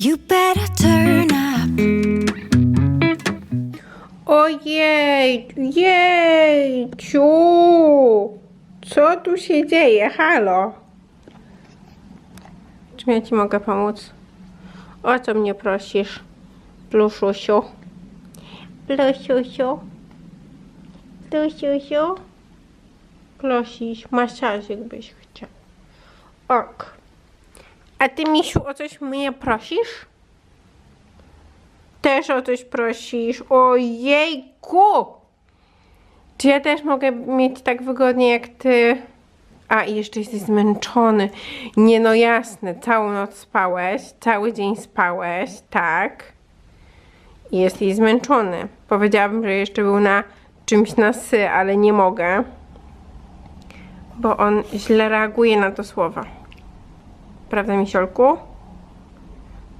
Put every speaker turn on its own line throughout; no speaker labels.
You better turn up.
Ojej, jejciu! Co tu się dzieje? Halo? Czym ja ci mogę pomóc? O co mnie prosisz? Pluszusiu? Plusiusiu? Plusiusiu? Klosiś, masażyk byś chciał. Ok. A ty, misiu, o coś mnie prosisz? Też o coś prosisz. Ojejku! Czy ja też mogę mieć tak wygodnie jak ty? A, jeszcze jesteś zmęczony. Nie no jasne, całą noc spałeś, cały dzień spałeś, tak? I jesteś zmęczony. Powiedziałabym, że jeszcze był na czymś na sy, ale nie mogę. Bo on źle reaguje na to słowa. Prawda, Misiolku?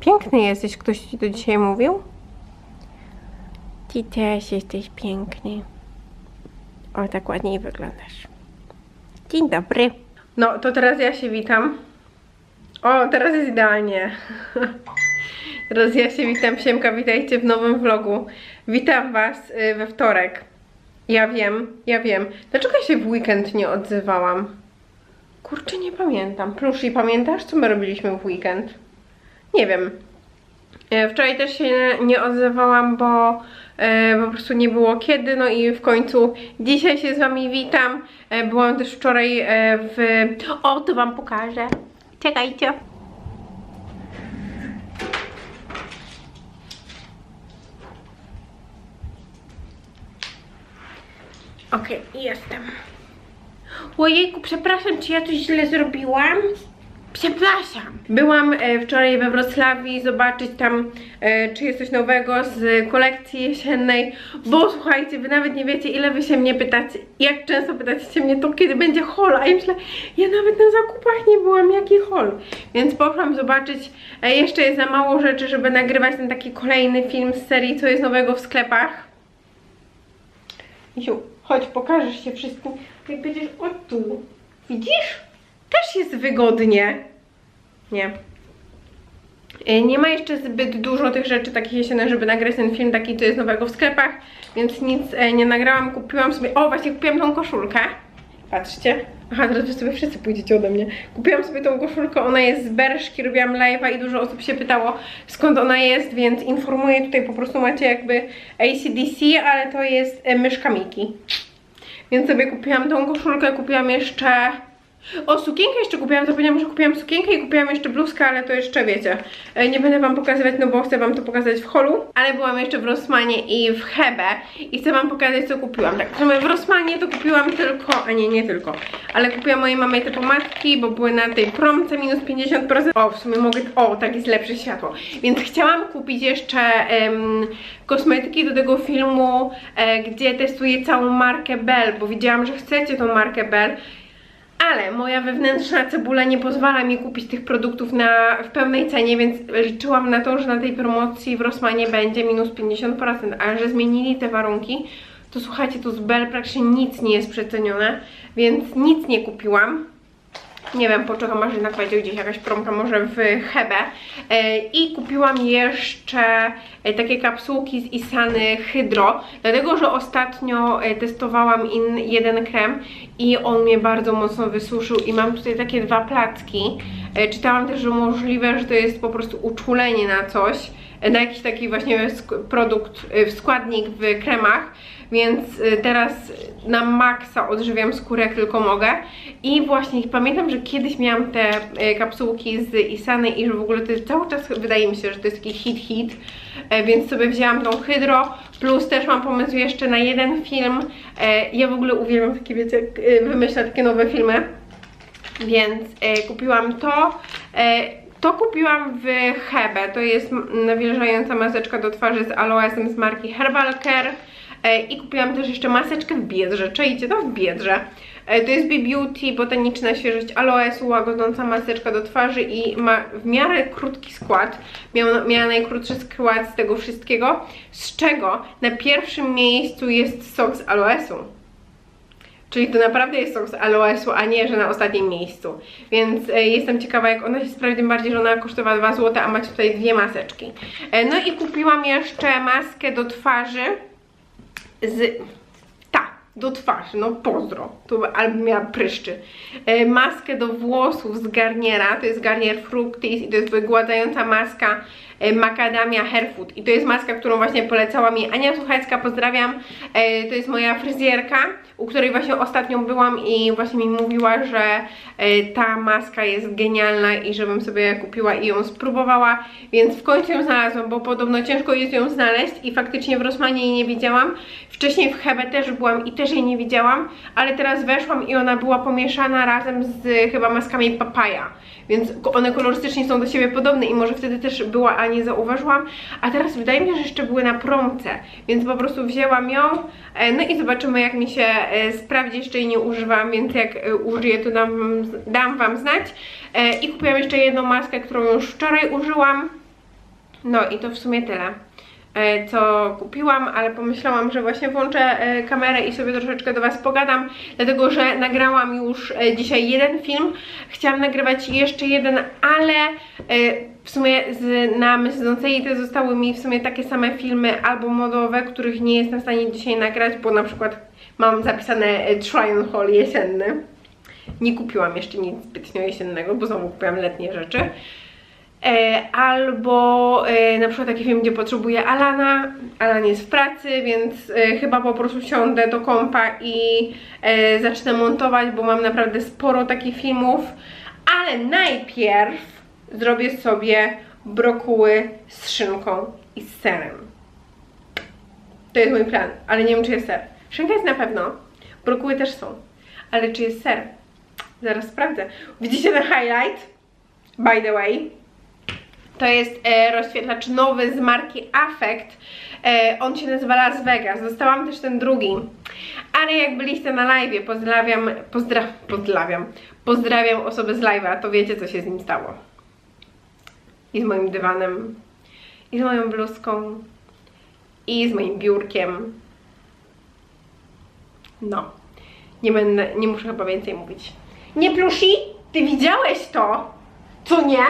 Piękny jesteś, ktoś ci to dzisiaj mówił? Ty też jesteś piękny. O, tak ładniej wyglądasz. Dzień dobry. No, to teraz ja się witam. O, teraz jest idealnie. teraz ja się witam, Siemka, witajcie w nowym vlogu. Witam was y, we wtorek. Ja wiem, ja wiem. Dlaczego ja się w weekend nie odzywałam? Kurczę, nie pamiętam. Pluszy, pamiętasz, co my robiliśmy w weekend? Nie wiem. E, Wczoraj też się nie- odzywałam, bo e, po prostu nie było kiedy, no i w końcu dzisiaj się z Wami witam. E, byłam też wczoraj w... O, to Wam pokażę. Czekajcie. Okej, jestem. Ojejku, przepraszam, czy ja coś źle zrobiłam? Przepraszam. Byłam e, wczoraj we Wrocławiu zobaczyć tam, e, czy jest coś nowego z kolekcji jesiennej, bo słuchajcie, wy nawet nie wiecie, ile wy się mnie pytacie, jak często pytacie mnie to, kiedy będzie haul, a ja myślę, ja nawet na zakupach nie byłam, jaki haul. Więc poszłam zobaczyć, e, jeszcze jest za mało rzeczy, żeby nagrywać ten taki kolejny film z serii, co jest nowego w sklepach. Misiu, chodź, pokażesz się wszystkim. Jak będziesz o tu. Widzisz? Też jest wygodnie. Nie. Y, Nie ma jeszcze zbyt dużo tych rzeczy takich jesiennych, żeby nagrać ten film taki, co jest nowego w sklepach, więc nic e, nie nagrałam. Kupiłam sobie, o właśnie kupiłam tą koszulkę. Patrzcie. Aha, teraz wy sobie wszyscy pójdziecie ode mnie. Kupiłam sobie tą koszulkę, ona jest z Berszki, robiłam live'a i dużo osób się pytało skąd ona jest, więc informuję, tutaj po prostu macie jakby ACDC, ale to jest e, myszka Miki. Więc sobie kupiłam tą koszulkę, kupiłam jeszcze... O, sukienkę jeszcze kupiłam, zapomniałam, że kupiłam sukienkę i kupiłam jeszcze bluzkę, ale to jeszcze wiecie. e, Nie będę wam pokazywać, no bo chcę wam to pokazać w holu. Ale byłam jeszcze w Rossmanie i w Hebe i chcę wam pokazać, co kupiłam. Tak, w Rossmanie to kupiłam tylko, a nie, nie tylko, ale kupiłam mojej mamie te pomadki, bo były na tej promce minus 50%. O, w sumie mogę, o, tak jest lepsze światło. Więc chciałam kupić jeszcze em, kosmetyki do tego filmu, e, gdzie testuję całą markę Bell, bo widziałam, że chcecie tą markę Bell. Ale moja wewnętrzna cebula nie pozwala mi kupić tych produktów na, w pełnej cenie, więc liczyłam na to, że na tej promocji w Rossmanie będzie minus 50%, ale że zmienili te warunki, to słuchajcie, tu z Bell praktycznie nic nie jest przecenione, więc nic nie kupiłam. Nie wiem, poczekam aż jednak będzie gdzieś jakaś promka, może w Hebe. E, I kupiłam jeszcze e, takie kapsułki z Isany Hydro, dlatego, że ostatnio e, testowałam in, jeden krem i on mnie bardzo mocno wysuszył i mam tutaj takie dwa placki. Czytałam też, że możliwe, że to jest po prostu uczulenie na coś, na jakiś taki właśnie produkt, e, składnik w kremach, więc e, teraz na maksa odżywiam skórę jak tylko mogę. I właśnie pamiętam, że kiedyś miałam te e, kapsułki z Isany i że w ogóle to jest cały czas wydaje mi się, że to jest taki hit hit, e, więc sobie wzięłam tą hydro, plus też mam pomysł jeszcze na jeden film, e, ja w ogóle uwielbiam takie wiecie, wymyślać takie nowe filmy, więc e, kupiłam to. To kupiłam w Hebe, to jest nawilżająca maseczka do twarzy z aloesem z marki Herbal Care. E, I kupiłam też jeszcze maseczkę w Biedrze, czajcie to w Biedrze. E, to jest B-Beauty, botaniczna świeżość aloesu, łagodząca maseczka do twarzy i ma w miarę krótki skład. Miała najkrótszy skład z tego wszystkiego, z czego na pierwszym miejscu jest sok z aloesu. Czyli to naprawdę jest sok z aloesu, a nie, że na ostatnim miejscu. Więc e, jestem ciekawa, jak ona się sprawdzi, tym bardziej, że ona kosztowała 2 zł, a macie tutaj dwie maseczki. E, no i kupiłam jeszcze maskę do twarzy z... Ta, do twarzy, no pozdro. To albo miała pryszczy. E, maskę do włosów z Garniera, to jest Garnier Fructis i to jest wygładzająca maska Macadamia Hairfood. I to jest maska, którą właśnie polecała mi Ania Słuchacka, pozdrawiam. E, to jest moja fryzjerka, u której właśnie ostatnio byłam i właśnie mi mówiła, że e, ta maska jest genialna i żebym sobie kupiła i ją spróbowała, więc w końcu ją znalazłam, bo podobno ciężko jest ją znaleźć i faktycznie w Rosmanie jej nie widziałam. Wcześniej w Hebe też byłam i też jej nie widziałam, ale teraz weszłam i ona była pomieszana razem z chyba maskami papaja, więc one kolorystycznie są do siebie podobne i może wtedy też była, nie zauważyłam, a teraz wydaje mi się, że jeszcze były na promce, więc po prostu wzięłam ją, e, no i zobaczymy jak mi się e, sprawdzi, jeszcze jej nie używam, więc jak e, użyję to dam, dam Wam znać. I kupiłam jeszcze jedną maskę, którą już wczoraj użyłam, no i to w sumie tyle co kupiłam, ale pomyślałam, że właśnie włączę e, kamerę i sobie troszeczkę do Was pogadam, dlatego że nagrałam już e, dzisiaj jeden film, chciałam nagrywać jeszcze jeden, ale e, w sumie z, na myślącej te zostały mi w sumie takie same filmy albo modowe, których nie jestem w stanie dzisiaj nagrać, bo na przykład mam zapisane e, try on haul jesienny. Nie kupiłam jeszcze nic zbytnio jesiennego, bo znowu kupiłam letnie rzeczy. E, albo e, na przykład taki film, gdzie potrzebuję Alana. Alan jest w pracy, więc e, chyba po prostu siądę do kompa i zacznę montować, bo mam naprawdę sporo takich filmów. Ale najpierw zrobię sobie brokuły z szynką i z serem. To jest mój plan, ale nie wiem czy jest ser. Szynka jest na pewno, brokuły też są, ale czy jest ser? Zaraz sprawdzę. Widzicie ten highlight? By the way. To jest e, rozświetlacz nowy z marki Affect. E, on się nazywa Las Vegas. Dostałam też ten drugi. Ale jak byliście na live, pozdrawiam, pozdra, pozdrawiam, pozdrawiam osobę z live'a, to wiecie co się z nim stało. I z moim dywanem, i z moją bluzką, i z moim biurkiem. No, nie będę, nie muszę chyba więcej mówić. Nie plusi? Ty widziałeś to? Co nie?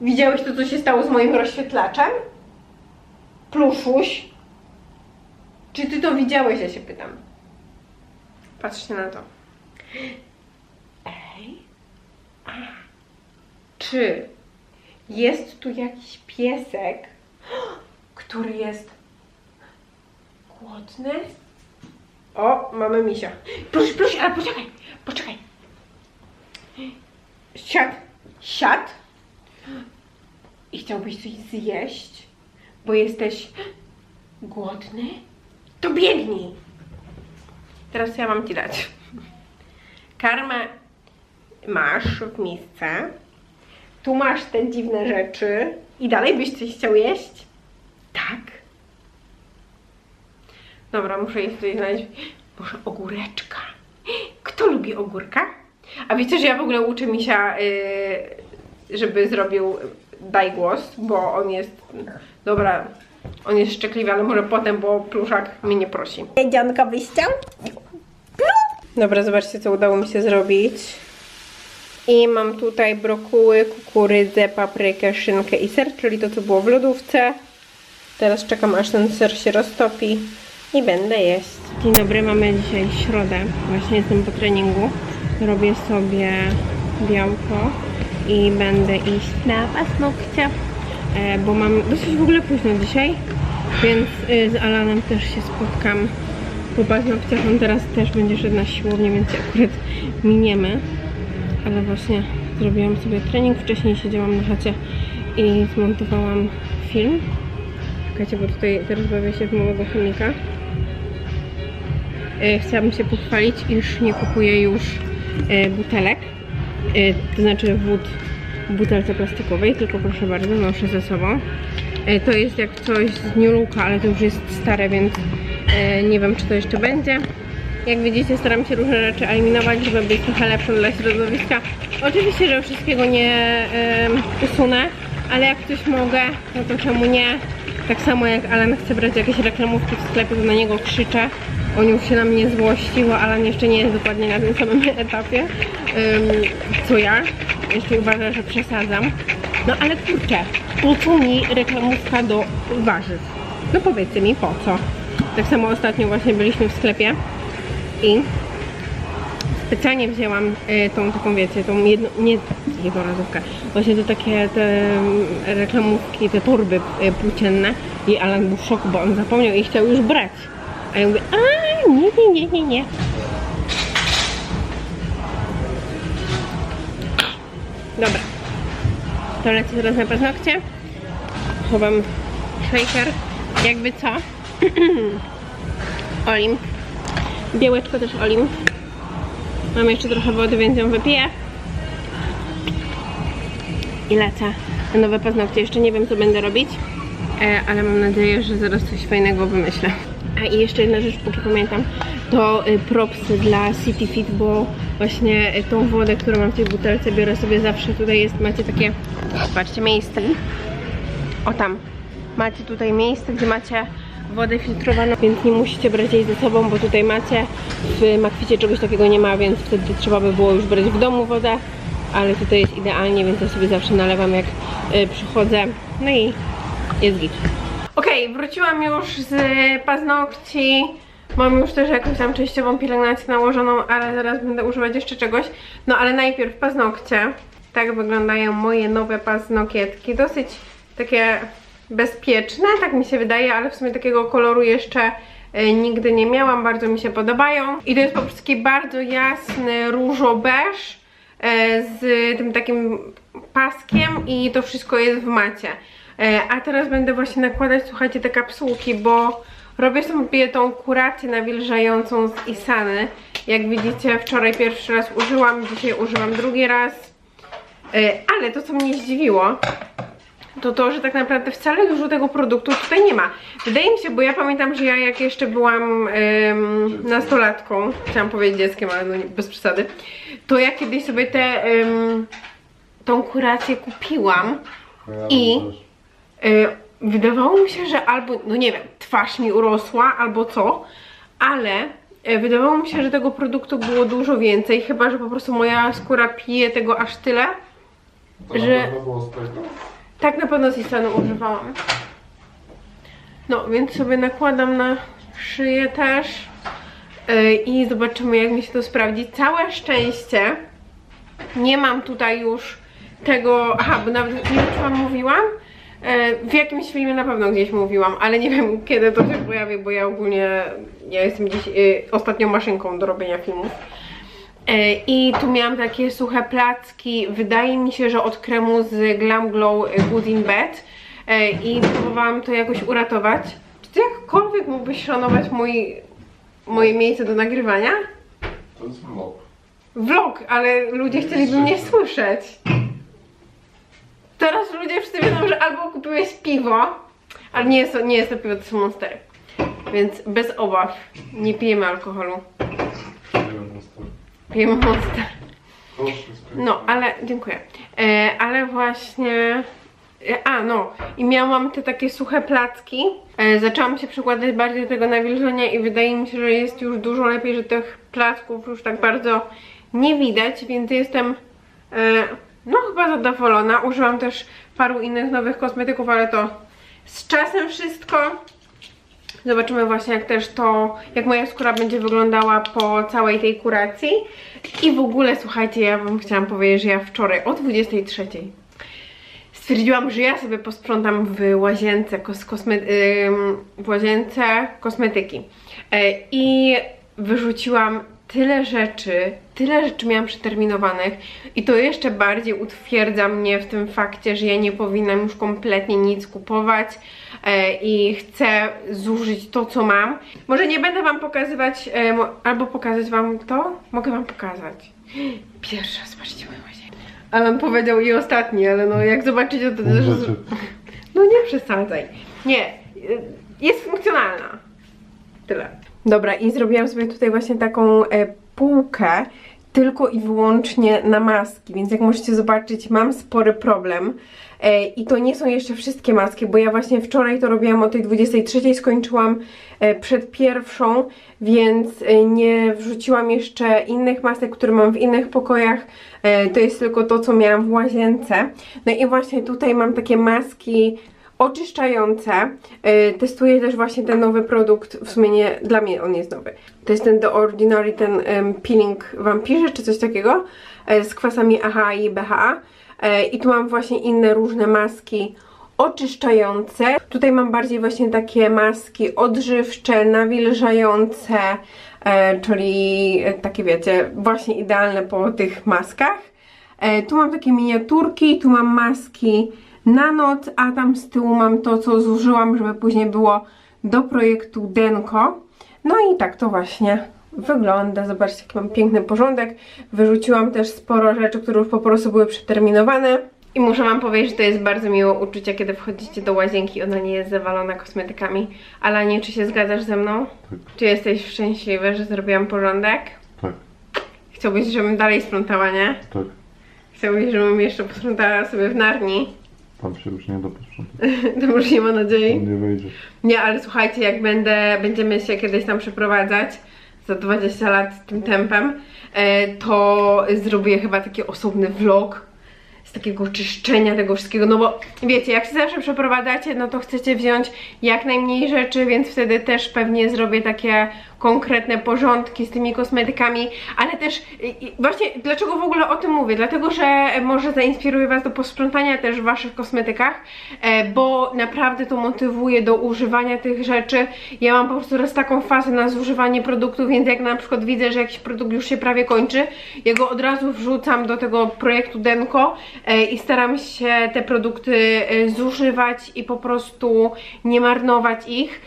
Widziałeś to, co się stało z moim rozświetlaczem? Pluszuś? Czy ty to widziałeś, ja się pytam. Patrzcie na to. Ej. A. Czy jest tu jakiś piesek, który jest głodny? O, mamy misia. Pluś, pluś, ale poczekaj, poczekaj. Siad, siad. I chciałbyś coś zjeść, bo jesteś głodny? To biegnij. Teraz ja mam ci dać. Karmę masz w misce. Tu masz te dziwne rzeczy. I dalej byś coś chciał jeść? Tak. Dobra, muszę jej coś znaleźć. Może ogóreczka. Kto lubi ogórka? A wiecie, że ja w ogóle uczę misia, yy, żeby zrobił daj głos, bo on jest, dobra, on jest szczekliwy, ale może potem, bo pluszak mnie nie prosi. Jedzionka byś chciał? Dobra, zobaczcie, co udało mi się zrobić. I mam tutaj brokuły, kukurydzę, paprykę, szynkę i ser, czyli to, co było w lodówce. Teraz czekam, aż ten ser się roztopi i będę jeść. Dzień dobry, mamy dzisiaj środę. Właśnie jestem po treningu. Robię sobie białko i będę iść na paznokcie, bo mam dosyć w ogóle późno dzisiaj, więc y, z Alanem też się spotkam po paznokciach. On teraz też będzie szedł na siłownię, więc akurat miniemy. Ale właśnie zrobiłam sobie trening. Wcześniej siedziałam na chacie i zmontowałam film. Czekajcie, bo tutaj teraz bawię się w małego chomika. E, Chciałabym się pochwalić, iż nie kupuję już e, butelek, e, to znaczy wód w butelce plastikowej, tylko proszę bardzo, noszę ze sobą. E, To jest jak coś z New Looka, ale to już jest stare, więc e, nie wiem, czy to jeszcze będzie. Jak widzicie, staram się różne rzeczy eliminować, żeby być trochę lepszą dla środowiska. Oczywiście, że wszystkiego nie usunę, ale jak coś mogę, no to czemu nie? Tak samo jak Alan chce brać jakieś reklamówki w sklepie, to na niego krzyczę. On już się na mnie złościło, ale jeszcze nie jest dokładnie na tym samym etapie, co ja. Jeszcze uważa, że przesadzam. No ale kurczę, po co mi reklamówka do warzyw? No powiedzcie mi po co. Tak samo ostatnio właśnie byliśmy w sklepie i specjalnie wzięłam y, tą taką, wiecie, tą jedno, nie jednorazówkę, właśnie te takie te reklamówki, te torby y, płócienne i Alan był w szoku, bo on zapomniał i chciał już brać. A ja mówię, a nie, nie, nie, nie, nie. Dobra. To lecę teraz na paznokcie. Chowam shaker. Jakby co? Olimp. Białeczko też olimp. Mam jeszcze trochę wody, więc ją wypiję. I lecę na nowe paznokcie. Jeszcze nie wiem, co będę robić, e, ale mam nadzieję, że zaraz coś fajnego wymyślę. A i jeszcze jedna rzecz, póki pamiętam, to y, propsy dla City Fit, bo właśnie y, tą wodę, którą mam w tej butelce, biorę sobie zawsze. Tutaj jest, macie takie, patrzcie, miejsce. O tam. Macie tutaj miejsce, gdzie macie wodę filtrowaną, więc nie musicie brać jej ze sobą, bo tutaj macie. W Makwicie czegoś takiego nie ma, więc wtedy trzeba by było już brać w domu wodę. Ale tutaj jest idealnie, więc ja sobie zawsze nalewam jak y, przychodzę. No i jest git. Okej, wróciłam już z paznokci. Mam już też jakąś tam częściową pielęgnację nałożoną, ale zaraz będę używać jeszcze czegoś. No ale najpierw paznokcie. Tak wyglądają moje nowe paznokietki. Dosyć takie bezpieczne, tak mi się wydaje, ale w sumie takiego koloru jeszcze e, nigdy nie miałam. Bardzo mi się podobają. I to jest po prostu taki bardzo jasny różo-beż e, z tym takim paskiem i to wszystko jest w macie. E, A teraz będę właśnie nakładać, słuchajcie, te kapsułki, bo robię sobie tą kurację nawilżającą z Isany. Jak widzicie, wczoraj pierwszy raz użyłam, dzisiaj używam drugi raz. E, Ale to, co mnie zdziwiło, to to, że tak naprawdę wcale dużo tego produktu tutaj nie ma. Wydaje mi się, bo ja pamiętam, że ja jak jeszcze byłam em, nastolatką, chciałam powiedzieć dzieckiem, ale no nie, bez przesady, to ja kiedyś sobie tę tą kurację kupiłam I- wydawało mi się, że albo, no nie wiem, twarz mi urosła, albo co, ale y, wydawało mi się, że tego produktu było dużo więcej, chyba, że po prostu moja skóra pije tego aż tyle.
To
że-
na pewno było z tego?
Tak na pewno z Isanu używałam. No, więc sobie nakładam na szyję też y, i zobaczymy, jak mi się to sprawdzi. Całe szczęście nie mam tutaj już tego, aha, bo nawet nie wiem, czy wam mówiłam, W jakimś filmie na pewno gdzieś mówiłam, ale nie wiem kiedy to się pojawi, bo ja ogólnie ja jestem dziś y, ostatnią maszynką do robienia filmów. E, I tu miałam takie suche placki, wydaje mi się, że od kremu z Glam Glow Good in Bed E, i próbowałam to jakoś uratować. Czy ty jakkolwiek mógłbyś szanować mój, moje miejsce do nagrywania?
To jest vlog.
Vlog, ale ludzie chcieliby mnie słyszeć. Teraz ludzie wszyscy wiedzą, że albo kupiłeś piwo, ale nie jest to, nie jest to piwo, to są monstery. Więc bez obaw, nie pijemy alkoholu. Pijemy monster. No, ale dziękuję. E, ale właśnie. E, a, no, i miałam te takie suche placki. E, zaczęłam się przykładać bardziej do tego nawilżenia i wydaje mi się, że jest już dużo lepiej, że tych placków już tak bardzo nie widać, więc jestem e, no chyba zadowolona. Użyłam też paru innych nowych kosmetyków, ale to z czasem wszystko. Zobaczymy właśnie jak też to, jak moja skóra będzie wyglądała po całej tej kuracji. I w ogóle słuchajcie, ja wam chciałam powiedzieć, że ja wczoraj o 23 stwierdziłam, że ja sobie posprzątam w łazience, kos, w łazience kosmetyki. E, I wyrzuciłam tyle rzeczy, tyle rzeczy miałam przeterminowanych i to jeszcze bardziej utwierdza mnie w tym fakcie, że ja nie powinnam już kompletnie nic kupować e, i chcę zużyć to, co mam. Może nie będę wam pokazywać, e, albo pokazać wam to? Mogę wam pokazać. Pierwszy raz, zobaczcie moją łazienkę. Alan powiedział i ostatni, ale no jak zobaczycie to też... No nie przesadzaj. Nie, y, jest funkcjonalna. Tyle. Dobra, i zrobiłam sobie tutaj właśnie taką e, półkę tylko i wyłącznie na maski, więc jak możecie zobaczyć, mam spory problem. E, I to nie są jeszcze wszystkie maski, bo ja właśnie wczoraj to robiłam o tej 23, skończyłam e, przed pierwszą, więc e, nie wrzuciłam jeszcze innych masek, które mam w innych pokojach. E, To jest tylko to, co miałam w łazience. No i właśnie tutaj mam takie maski oczyszczające. E, Testuję też właśnie ten nowy produkt, w sumie nie, dla mnie on jest nowy. To jest ten The Ordinary, ten peeling wampirze, czy coś takiego, e, z kwasami AHA i BHA. E, I tu mam właśnie inne różne maski oczyszczające. Tutaj mam bardziej właśnie takie maski odżywcze, nawilżające, czyli takie wiecie, właśnie idealne po tych maskach. Tu mam takie miniaturki, tu mam maski na noc, a tam z tyłu mam to, co zużyłam, żeby później było do projektu Denko. No i tak to właśnie wygląda. Zobaczcie, jaki mam piękny porządek. Wyrzuciłam też sporo rzeczy, które już po prostu były przeterminowane. I muszę wam powiedzieć, że to jest bardzo miłe uczucie, kiedy wchodzicie do łazienki, ona nie jest zawalona kosmetykami. Alanie, czy się zgadzasz ze mną?
Tak.
Czy jesteś szczęśliwy, że zrobiłam porządek?
Tak,
Chciałbyś, żebym dalej sprzątała, nie?
tak.
Chciałbyś, żebym jeszcze posprzątała sobie w Narni?
Tam się już nie da posprzątać.
To może nie ma nadziei.
On nie wejdzie.
Nie, ale słuchajcie, jak będę, będziemy się kiedyś tam przeprowadzać za 20 lat tym tempem, e, to zrobię chyba taki osobny vlog z takiego czyszczenia tego wszystkiego, no bo wiecie, jak się zawsze przeprowadzacie, no to chcecie wziąć jak najmniej rzeczy, więc wtedy też pewnie zrobię takie konkretne porządki z tymi kosmetykami, ale też właśnie dlaczego w ogóle o tym mówię? Dlatego, że może zainspiruję Was do posprzątania też w Waszych kosmetykach, e, bo naprawdę to motywuje do używania tych rzeczy. Ja mam po prostu raz taką fazę na zużywanie produktów, więc jak na przykład widzę, że jakiś produkt już się prawie kończy, ja go od razu wrzucam do tego projektu Denko e, i staram się te produkty e, zużywać i po prostu nie marnować ich.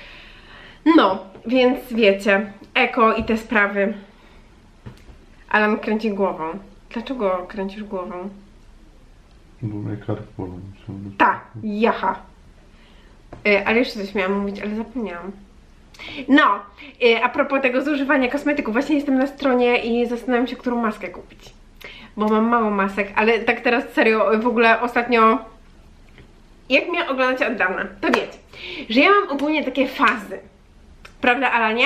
No, więc wiecie, eko i te sprawy. Alan kręci głową. Dlaczego kręcisz głową?
Bo mnie kark bolą. ciągle.
Ta, jaha. Y, ale jeszcze coś miałam mówić, ale zapomniałam. No, a propos tego zużywania kosmetyków, właśnie jestem na stronie i zastanawiam się, którą maskę kupić. Bo mam mało masek, ale tak teraz serio, w ogóle ostatnio, jak mnie oglądacie od dawna, to wiecie, że ja mam ogólnie takie fazy. Prawda, Alanie?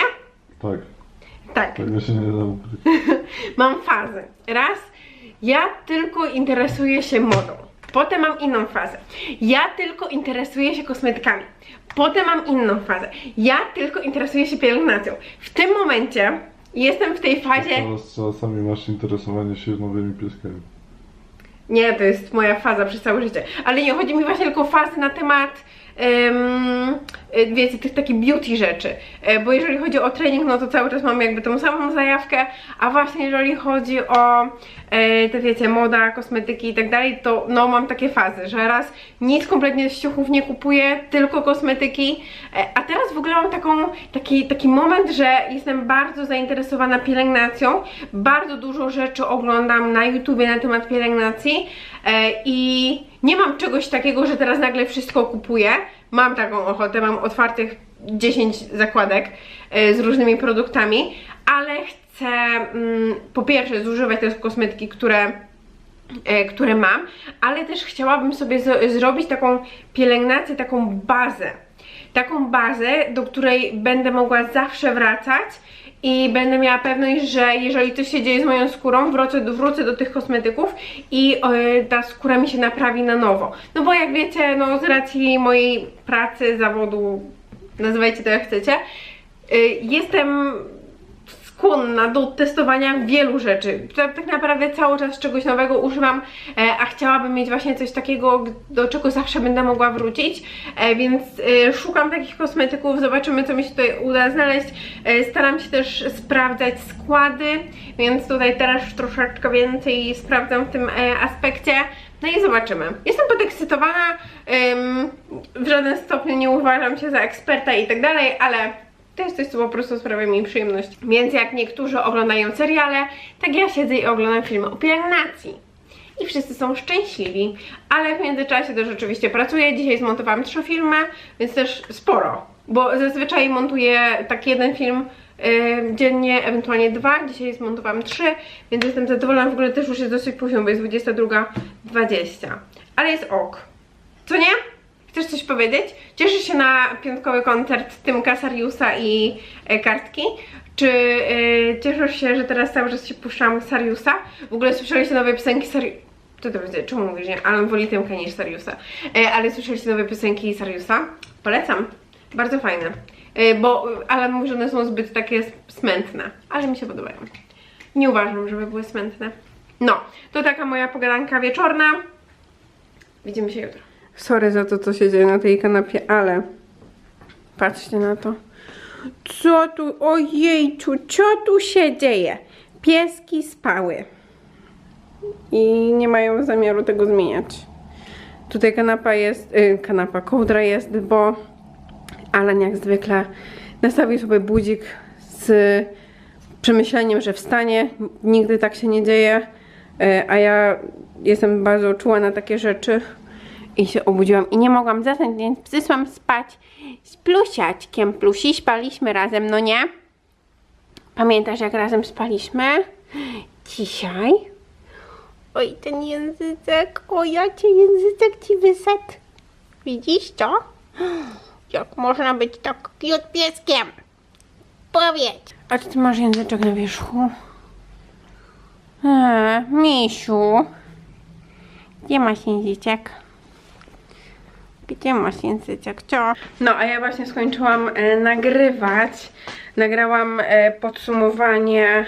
Tak,
Tak.
tego się nie da ukryć.
Mam fazy. Raz, ja tylko interesuję się modą. Potem mam inną fazę. Ja tylko interesuję się kosmetykami. Potem mam inną fazę. Ja tylko interesuję się pielęgnacją. W tym momencie jestem w tej fazie.
Teraz czasami masz interesowanie się nowymi pieskami.
Nie, to jest moja faza przez całe życie. Ale nie, chodzi mi właśnie tylko o fazy na temat. em, y, wiecie, tych takich beauty rzeczy. E, Bo jeżeli chodzi o trening, no to cały czas mam jakby tą samą zajawkę, a właśnie jeżeli chodzi o e, te wiecie, moda, kosmetyki i tak dalej, to no mam takie fazy, że raz nic kompletnie z ciuchów nie kupuję, tylko kosmetyki, e, a teraz w ogóle mam taką, taki, taki moment, że jestem bardzo zainteresowana pielęgnacją, bardzo dużo rzeczy oglądam na YouTubie na temat pielęgnacji i nie mam czegoś takiego, że teraz nagle wszystko kupuję, mam taką ochotę, mam otwartych 10 zakładek e, z różnymi produktami, ale chcę mm, po pierwsze zużywać te kosmetyki, które e, które mam, ale też chciałabym sobie zrobić taką pielęgnację, taką bazę. Taką bazę, do której będę mogła zawsze wracać i będę miała pewność, że jeżeli coś się dzieje z moją skórą, wrócę wrócę do tych kosmetyków i e, ta skóra mi się naprawi na nowo. No bo jak wiecie, no z racji mojej pracy, zawodu, nazywajcie to jak chcecie, y, jestem skłonna do testowania wielu rzeczy. Tak, naprawdę cały czas czegoś nowego używam, e, a chciałabym mieć właśnie coś takiego, do czego zawsze będę mogła wrócić, e, więc e, szukam takich kosmetyków, zobaczymy co mi się tutaj uda znaleźć. Staram się też sprawdzać składy, więc tutaj teraz troszeczkę więcej sprawdzam w tym aspekcie. No i zobaczymy. Jestem podekscytowana, w żaden stopniu nie uważam się za eksperta i tak dalej, ale to jest coś, co po prostu sprawia mi przyjemność. Więc jak niektórzy oglądają seriale, tak ja siedzę i oglądam filmy o pielęgnacji. I wszyscy są szczęśliwi, ale w międzyczasie też oczywiście pracuję. Dzisiaj zmontowałam trzy filmy, więc też sporo. Bo zazwyczaj montuję tak jeden film yy, dziennie, ewentualnie dwa. Dzisiaj zmontowałam trzy, więc jestem zadowolona. W ogóle też już jest dosyć późno, bo jest 22.20. Ale jest ok. Co nie? Chcesz coś powiedzieć? Cieszysz się na piątkowy koncert Tymka Sariusa i e, kartki? Czy e, cieszysz się, że teraz cały czas się puszczam Sariusa? W ogóle słyszeliście nowe piosenki Sariusa? Co to będzie? Czemu mówisz, nie? Alan woli Tymka niż Sariusa. E, ale słyszeliście nowe piosenki Sariusa? Polecam. Bardzo fajne. E, bo Alan mówi, że one są zbyt takie smętne. Ale mi się podobają. Nie uważam, żeby były smętne. No, to taka moja pogadanka wieczorna. Widzimy się jutro. Sorry za to, co się dzieje na tej kanapie, ale patrzcie na to. Co tu, ojejciu, co tu się dzieje? Pieski spały i nie mają zamiaru tego zmieniać. Tutaj kanapa jest, y, kanapa, kołdra jest, bo Alan jak zwykle nastawił sobie budzik z przemyśleniem, że wstanie. Nigdy tak się nie dzieje, y, a ja jestem bardzo czuła na takie rzeczy i się obudziłam i nie mogłam zasnąć, więc przyszłam spać z plusiaczkiem. Plusi spaliśmy razem, no nie? Pamiętasz jak razem spaliśmy? Dzisiaj? Oj, ten języczek, o ja cię języczek ci wysadł. Widzisz to? Jak można być tak cute pieskiem? Powiedz. A czy ty masz języczek na wierzchu? Eee, misiu. Gdzie masz języczek? Gdzie masz języczek? Co? No, a ja właśnie skończyłam e, nagrywać. Nagrałam e, podsumowanie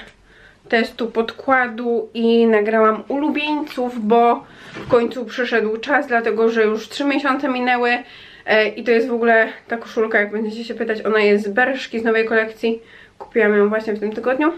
testu podkładu i nagrałam ulubieńców, bo w końcu przyszedł czas, dlatego że już 3 miesiące minęły e, i to jest w ogóle ta koszulka, jak będziecie się pytać, ona jest z Berszki, z nowej kolekcji. Kupiłam ją właśnie w tym tygodniu.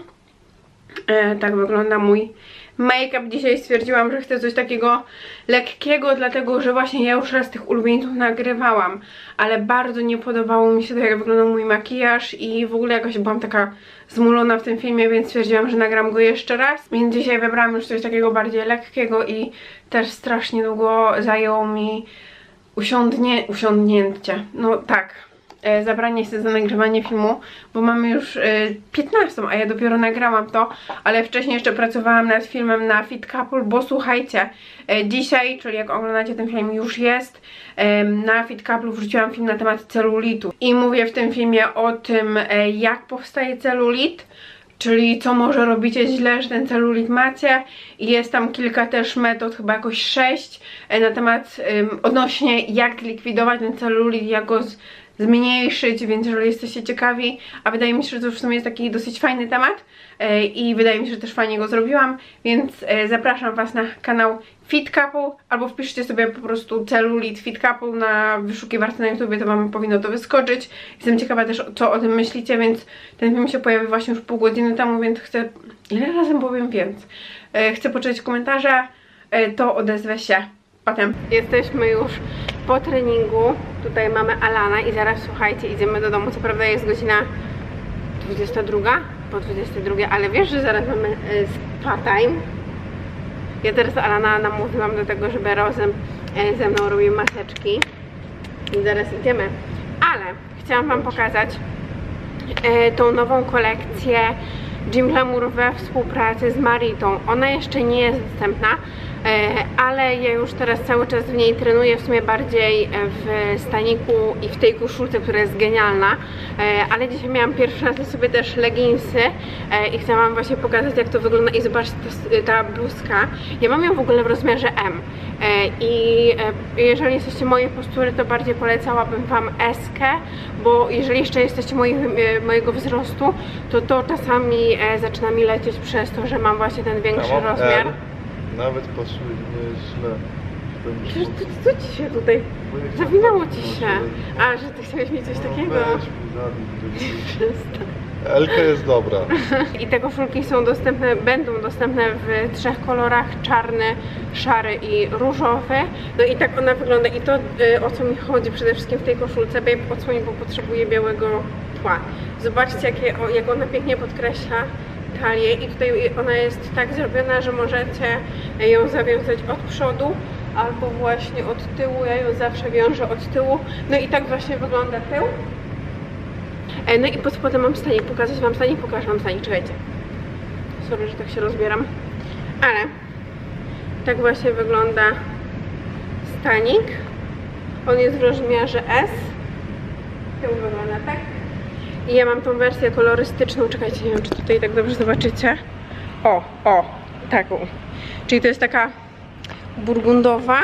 E, tak wygląda mój make-up. Dzisiaj stwierdziłam, że chcę coś takiego lekkiego, dlatego że właśnie ja już raz tych ulubieńców nagrywałam, ale bardzo nie podobało mi się to, jak wyglądał mój makijaż i w ogóle jakoś byłam taka zmulona w tym filmie, więc stwierdziłam, że nagram go jeszcze raz. Więc dzisiaj wybrałam już coś takiego bardziej lekkiego i też strasznie długo zajęło mi usiądnie, usiądnięcie. No tak, zabranie się za nagrywanie filmu, bo mamy już e, 15, a ja dopiero nagrałam to, ale wcześniej jeszcze pracowałam nad filmem na Fit Couple, bo słuchajcie, e, dzisiaj, czyli jak oglądacie ten film już jest, e, na Fit Couple wrzuciłam film na temat celulitu. I mówię w tym filmie o tym, e, jak powstaje celulit, Czyli co może robicie źle, że ten celulit macie. I jest tam kilka też metod, chyba jakoś sześć e, na temat ym, odnośnie jak zlikwidować ten celulit, jak go zmniejszyć, więc jeżeli jesteście ciekawi, a wydaje mi się, że to w sumie jest taki dosyć fajny temat e, i wydaje mi się, że też fajnie go zrobiłam, więc e, zapraszam Was na kanał Fit Couple, albo wpiszcie sobie po prostu celulit Fit Couple na wyszukiwarce na YouTubie, to Wam powinno to wyskoczyć. Jestem ciekawa też, co o tym myślicie, więc ten film się pojawił właśnie już pół godziny temu, więc chcę... Ile razem powiem więc? E, chcę poczytać komentarze, to odezwę się potem. Jesteśmy już po treningu. Tutaj mamy Alana i zaraz słuchajcie, idziemy do domu. Co prawda jest godzina 22, po 22, ale wiesz, że zaraz mamy e, spa time. Ja teraz Alana namówiłam do tego, żeby razem e, ze mną robił maseczki. I zaraz idziemy. Ale chciałam Wam pokazać e, tą nową kolekcję Jim Glamour we współpracy z Maritą. Ona jeszcze nie jest dostępna, ale ja już teraz cały czas w niej trenuję, w sumie bardziej e, w staniku i w tej koszulce, która jest genialna, e, ale dzisiaj miałam pierwszy raz na sobie też leginsy e, i chcę Wam właśnie pokazać jak to wygląda i zobaczcie ta, ta bluzka. Ja mam ją w ogóle w rozmiarze M e, i e, jeżeli jesteście mojej postury, to bardziej polecałabym Wam eskę, bo jeżeli jeszcze jesteście moi, e, mojego wzrostu, to to czasami e, zaczyna mi lecieć przez to, że mam właśnie ten większy rozmiar.
Nawet mnie źle.
Przecież co, co ci się tutaj zawinało ci się? A, że ty chciałeś mieć coś takiego?
No.
Przestań.
Elka jest dobra.
I te koszulki są dostępne, będą dostępne w trzech kolorach, czarny, szary i różowy. No i tak ona wygląda i to y, o co mi chodzi przede wszystkim w tej koszulce, Babe odsłoń, bo potrzebuję białego tła. Zobaczcie jakie, o, jak ona pięknie podkreśla talię i tutaj ona jest tak zrobiona, że możecie ją zawiązać od przodu albo właśnie od tyłu, ja ją zawsze wiążę od tyłu. No i tak właśnie wygląda tył. E, no i pod spodem mam stanik, pokazać wam stanik, pokażę wam stanik, czekajcie. Sorry, że tak się rozbieram. Ale tak właśnie wygląda stanik. On jest w rozmiarze S. To wygląda tak. I ja mam tą wersję kolorystyczną. Czekajcie, nie wiem, czy tutaj tak dobrze zobaczycie. O, o, taką. Czyli to jest taka burgundowa.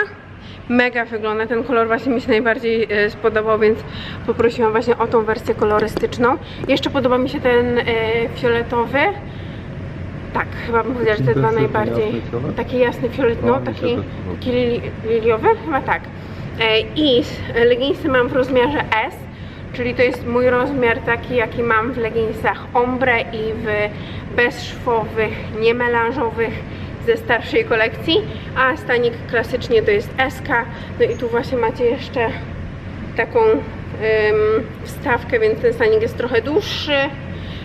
Mega wygląda. Ten kolor właśnie mi się najbardziej e, spodobał, więc poprosiłam właśnie o tą wersję kolorystyczną. Jeszcze podoba mi się ten e, fioletowy. Tak, chyba bym powiedziała, że te dwa najbardziej.
jasny?
Taki jasny fiolet, no,
No,
taki, taki lili, liliowy? Chyba tak. E, I leginsy mam w rozmiarze S, czyli to jest mój rozmiar taki, jaki mam w leginsach ombre i w bezszwowych, niemelanżowych ze starszej kolekcji, a stanik klasycznie to jest SK. No i tu właśnie macie jeszcze taką ym, wstawkę, więc ten stanik jest trochę dłuższy.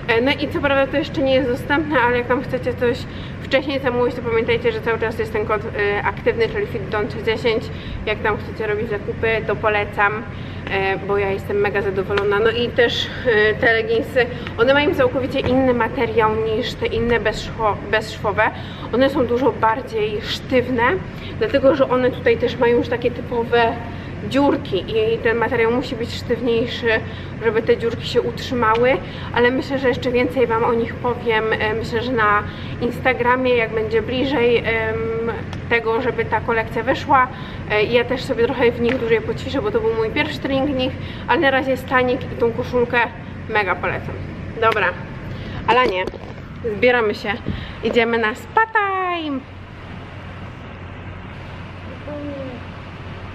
E, No i co prawda to jeszcze nie jest dostępne, ale jak tam chcecie coś wcześniej zamówić, to pamiętajcie, że cały czas jest ten kod y, aktywny, czyli FitDon10. Jak tam chcecie robić zakupy, to polecam, e, bo ja jestem mega zadowolona. No i też e, te leginsy, one mają całkowicie inny materiał niż te inne bezszwo, bezszwowe. One są dużo bardziej sztywne, dlatego że one tutaj też mają już takie typowe dziurki i ten materiał musi być sztywniejszy, żeby te dziurki się utrzymały, ale myślę, że jeszcze więcej Wam o nich powiem, e, myślę, że na Instagramie, jak będzie bliżej tego, żeby ta kolekcja wyszła. E, Ja też sobie trochę w nich dłużej poćwiczę, bo to był mój pierwszy trening w nich, ale na razie stanik i tą koszulkę mega polecam. Dobra, Alanie, zbieramy się, idziemy na spa time!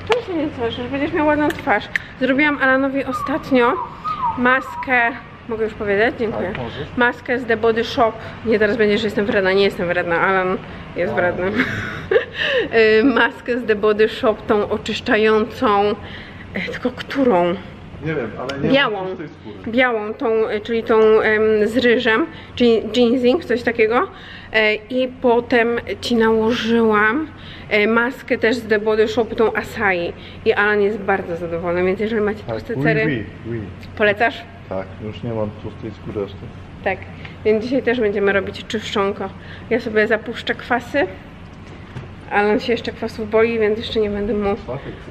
Czemu się nie tworzysz? Będziesz miał ładną twarz. Zrobiłam Alanowi ostatnio maskę. Mogę już powiedzieć? Dziękuję. Maskę z The Body Shop. Nie teraz będziesz, że jestem wredna. Nie jestem wredna. Alan jest wredny. Y, maskę z The Body Shop, tą oczyszczającą. e, Tylko którą?
Nie wiem, ale nie
Białą. białą, tą, e, czyli tą em, z ryżem, czyli ginseng, coś takiego. E, I potem ci nałożyłam maskę też z The Body Shop, tą Asai. I Alan jest bardzo zadowolony, więc jeżeli macie
Tak,
tłuste
oui,
cery,
oui, oui.
polecasz?
Tak, już nie mam tłustej aż tak.
Tak. Więc dzisiaj też będziemy robić czyszczonko. Ja sobie zapuszczę kwasy. Alan się jeszcze kwasów boi, więc jeszcze nie będę mu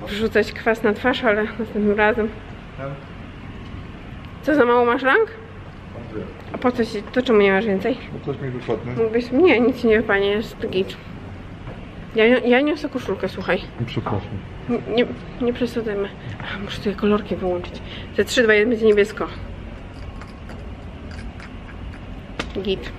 wrzucać kwas na twarz, ale następnym razem. Co, za mało masz rąk? A po co ci, to czemu nie masz więcej?
No coś mi wypadnie.
Mógłbyś, nie, nic nie wypanie, jest git. Ja, ja niosę koszulkę, słuchaj.
Przepraszam.
Nie, nie, nie przesadzajmy. A, muszę sobie kolorki wyłączyć. Te 3, 2, 1 będzie niebiesko. Git.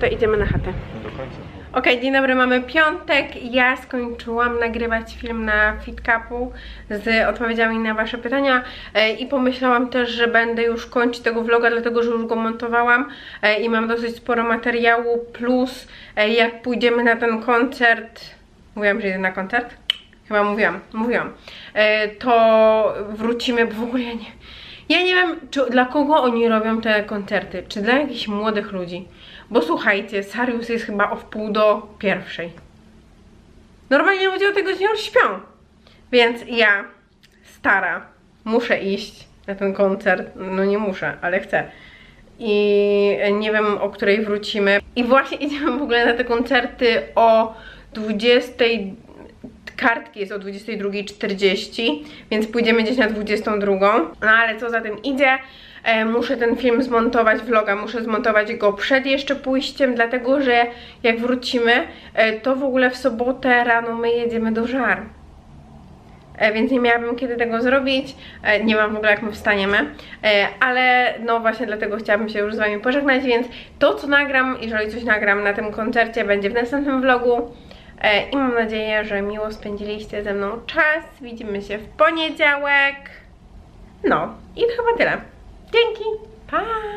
To idziemy na chatę.
Do końca.
Okej, dzień dobry, mamy piątek. Ja skończyłam nagrywać film na FitCupu z odpowiedziami na Wasze pytania e, i pomyślałam też, że będę już kończyć tego vloga, dlatego że już go montowałam e, i mam dosyć sporo materiału, plus e, jak pójdziemy na ten koncert, mówiłam, że idę na koncert? Chyba mówiłam, mówiłam, to wrócimy, bo w ogóle ja nie, ja nie wiem, czy dla kogo oni robią te koncerty, czy dla jakichś młodych ludzi. Bo słuchajcie, Sarius jest chyba o wpół do pierwszej. Normalnie ludzie o tego godziny już śpią. Więc ja, stara, muszę iść na ten koncert. No nie muszę, ale chcę. I nie wiem, o której wrócimy. I właśnie idziemy w ogóle na te koncerty o 20 kartki jest o 22.40, więc pójdziemy gdzieś na 22. No ale co za tym idzie, muszę ten film zmontować, vloga, muszę zmontować go przed jeszcze pójściem, dlatego że jak wrócimy, e, to w ogóle w sobotę rano my jedziemy do żar. E, więc nie miałabym kiedy tego zrobić, e, nie mam w ogóle jak my wstaniemy, e, ale no właśnie dlatego chciałabym się już z Wami pożegnać, więc to co nagram, jeżeli coś nagram na tym koncercie będzie w następnym vlogu. E, i mam nadzieję, że miło spędziliście ze mną czas, widzimy się w poniedziałek, no i to chyba tyle, Dinky. Bye.